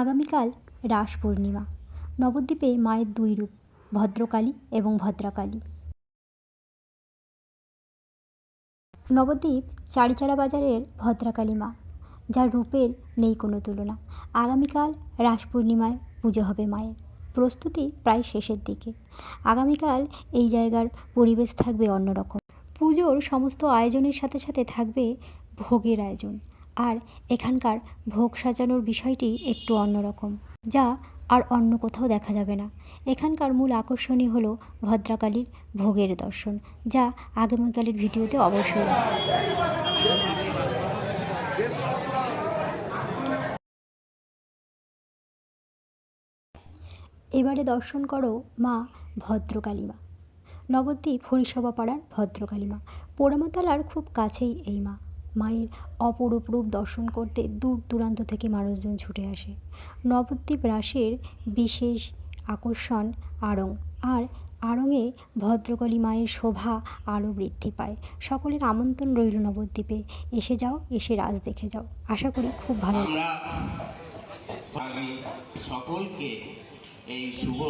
আগামীকাল রাস পূর্ণিমা। নবদ্বীপে মায়ের দুই রূপ, ভদ্রকালী এবং ভদ্রাকালী। নবদ্বীপ চারিচারা বাজারের ভদ্রাকালী মা, যার রূপের নেই কোনো তুলনা। আগামীকাল রাস পূর্ণিমায় পুজো হবে মায়ের। প্রস্তুতি প্রায় শেষের দিকে। আগামীকাল এই জায়গার পরিবেশ থাকবে অন্যরকম। পুজোর সমস্ত আয়োজনের সাথে সাথে থাকবে ভোগের আয়োজন। আর এখানকার ভোগ সাজানোর বিষয়টি একটু অন্যরকম, যা আর অন্য কোথাও দেখা যাবে না। এখানকার মূল আকর্ষণই হলো ভদ্রাকালীর ভোগের দর্শন, যা আগামীকালের ভিডিওতে অবশ্যই এবারে দর্শন করো মা ভদ্রকালী মা নবদ্বীপ হরিসভা পাড়ার ভদ্রকালী মা পোড়ামাতলার খুব কাছেই এই মা। মায়ের অপরূপ রূপ দর্শন করতে দূর দূরান্ত থেকে মানুষজন ছুটে আসে। নবদ্বীপ রাসের বিশেষ আকর্ষণ আড়ং, আর আড়ংয়ে ভদ্রকালী মায়ের শোভা আরও বৃদ্ধি পায়। সকলের আমন্ত্রণ রইল নবদ্বীপে, এসে যাও, এসে রাস দেখে যাও। আশা করি খুব ভালো সকলকে এই শুভ